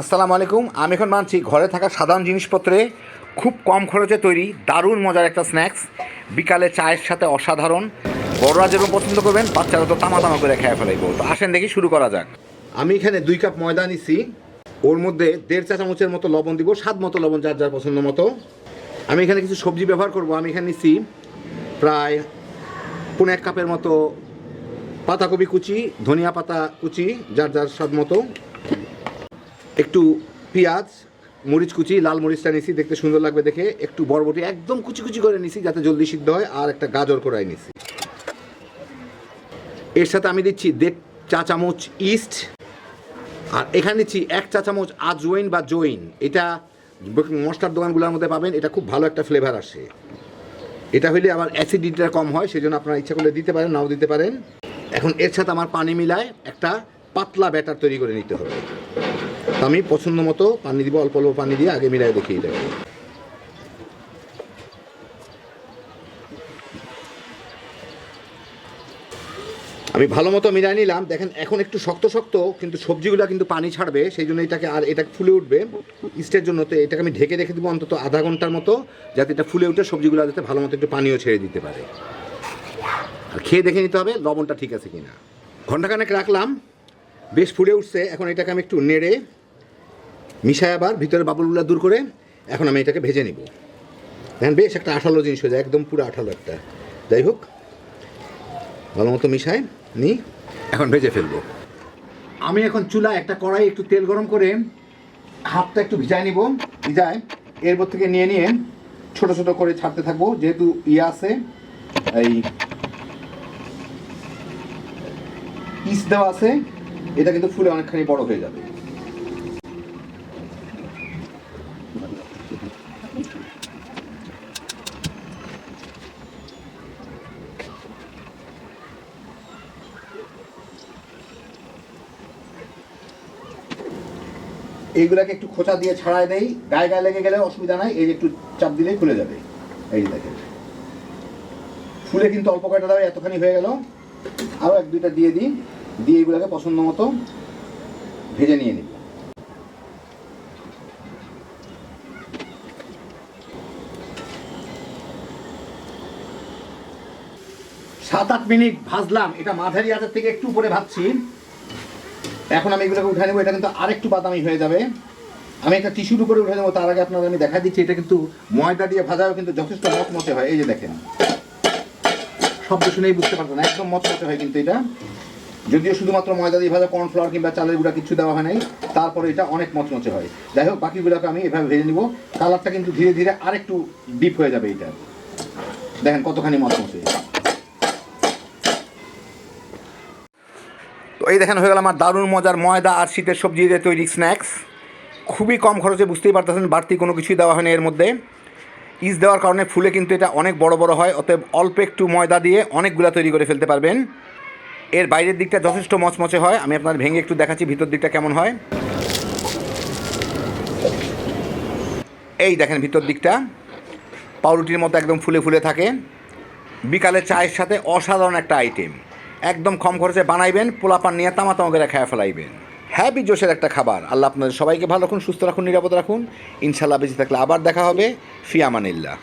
আসসালামু আলাইকুম। আমি এখন মানছি ঘরে থাকা সাধারণ জিনিসপত্রে খুব কম খরচে তৈরি দারুণ মজার একটা স্ন্যাক্স বিকালে চায়ের সাথে অসাধারণ। বড়রা যেরকম পছন্দ করবেন, বাচ্চারা তো তামা তামা করে খেয়ে ফেলাইব। তো আসেন দেখি শুরু করা যাক। আমি এখানে দুই কাপ ময়দা নিছি। ওর মধ্যে দেড় চা চামচের মতো লবণ দিব, স্বাদ মতো লবণ, যার যার পছন্দ মতো। আমি এখানে কিছু সবজি ব্যবহার করব। আমি এখানে নিছি প্রায় পনেরো এক কাপের মতো পাতাকপি কুচি, ধনিয়া পাতা কুচি, যার যার স্বাদ মতো। একটু পেঁয়াজ, মরিচ কুচি, লাল মরিচটা নিছি, দেখতে সুন্দর লাগবে দেখে। একটু বরবটি একদম কুচি কুচি করে নিছি যাতে জলদি সিদ্ধ হয়, আর একটা গাজর করাই নিছি। এর সাথে আমি দিচ্ছি দেড় চা চামচ ইস্ট, আর এখানে দিচ্ছি এক চা চামচ আজওয়াইন বা জৈন এটা মশলার দোকানগুলোর মধ্যে পাবেন, এটা খুব ভালো একটা ফ্লেভার আসে। এটা হইলে আবার অ্যাসিডিটিটা কম হয়, সেজন্য আপনারা ইচ্ছা করলে দিতে পারেন, নাও দিতে পারেন। এখন এর সাথে আমার পানি মিলায় একটা পাতলা ব্যাটার তৈরি করে নিতে হবে। আমি পছন্দ মতো পানি দিব, অল্প অল্প পানি দিয়ে আগে মিলাই দেখিয়ে দেবো। আমি ভালো মতো মিলাই নিলাম। দেখেন, এখন একটু শক্ত শক্ত, কিন্তু সবজিগুলো কিন্তু পানি ছাড়বে, সেই জন্য এটাকে আর এটা ফুলে উঠবে। ইস্টের জন্য তো এটাকে আমি ঢেকে রেখে দেবো অন্তত আধা ঘণ্টার মতো, যাতে এটা ফুলে উঠে সবজিগুলো যাতে ভালো মতো একটু পানিও ছেড়ে দিতে পারে। আর খেয়ে দেখে নিতে হবে লবণটা ঠিক আছে কিনা। ঘন্টাখানেক রাখলাম, বেশ ফুলে উঠছে। এখন এটাকে আমি একটু নেড়ে মিশায় আবার, ভিতরে বাবুলগুলো দূর করে, এখন আমি এটাকে ভেজে নিব। দেখেন, বেশ একটা আঠালো জিনিস হয়ে যায়, একদম পুরো আঠালো একটা। যাই হোক, ভালো মতো মিশায় নি, এখন ভেজে ফেলব। আমি এখন চুলা একটা কড়াই একটু তেল গরম করে হাতটা একটু ভিজায় নিব, ভিজায় এর মধ্যে থেকে নিয়ে নিয়ে ছোট ছোট করে ছাড়তে থাকব, যেহেতু ইয়ে আছে, এই পিস দেওয়া আছে, এটা কিন্তু ফুলে অনেকখানি বড় হয়ে যাবে। এইগুলাকে একটু খোঁচা দিয়ে ছাড়াই দেই, গায়ে গায়ে লেগে গেলে অসুবিধা নাই, এই যে একটু চাপ দিলেই খুলে যাবে। এই দেখেন। ফুলে কিন্তু অল্প কয়টা দাও এতখানি হয়ে গেল। আরও এক দুইটা দিয়ে দিই, দিয়ে এগুলোকে পছন্দ মতো ভেজে নিয়ে নিই। সাত আট মিনিট ভাজলাম, এটা মাঝারি আচার থেকে একটু উপরে ভাজছি। এখন আমি এগুলোকে উঠে নেব, এটা কিন্তু আরেকটু বাদামি হয়ে যাবে। আমি একটা টিস্যুর উপরে উঠে নেব, তার আগে আপনাদের আমি দেখা দিচ্ছি, এটা কিন্তু ময়দা দিয়ে ভাজাও কিন্তু যথেষ্ট মচমচে হয়, এই যে দেখেন। শব্দ শুনেই বুঝতে পারছেন, একদম মচমচে হয় কিন্তু এটা। যদিও শুধুমাত্র ময়দা দিয়ে ভাজা কর্নফ্লাওয়ার কিংবা চালের গুঁড়া কিছু দেওয়া হয় নাই, তারপরে এটা অনেক মচমচে হয়। যাই হোক, বাকিগুলোকে আমি এভাবে ভেজে নিব কালারটা কিন্তু ধীরে ধীরে আরেকটু ডিপ হয়ে যাবে এটা দেখেন কতখানি মচমচে। এই দেখেন হয়ে গেল আমার দারুণ মজার ময়দা আর শীতের সবজি দিয়ে তৈরি স্ন্যাক্স খুবই কম খরচে বুঝতেই পারতেছেন, বাড়তি কোনো কিছুই দেওয়া হয়নি এর মধ্যে। ইস দেওয়ার কারণে ফুলে কিন্তু এটা অনেক বড় বড় হয়, অতএব অল্প একটু ময়দা দিয়ে অনেকগুলো তৈরি করে ফেলতে পারবেন। এর বাইরের দিকটা যথেষ্ট মচমচে হয়, আমি আপনার ভেঙে একটু দেখাচ্ছি ভিতর দিকটা কেমন হয়। এই দেখেন ভিতর দিকটা, পাউরুটির মতো একদম ফুলে ফুলে থাকে। বিকালে চায়ের সাথে অসাধারণ একটা আইটেম একদম কম খরচে বানাইবেন, পোলাপান নিয়ে তামা তামা খেয়ে ফেলাইবেন। হ্যাপি জোশের একটা খাবার। আল্লাহ আপনাদের সবাইকে ভালো রাখুন, সুস্থ রাখুন, নিরাপদ রাখুন। ইনশাল্লাহ বেঁচে থাকলে আবার দেখা হবে। ফিয়ামানিল্লাহ।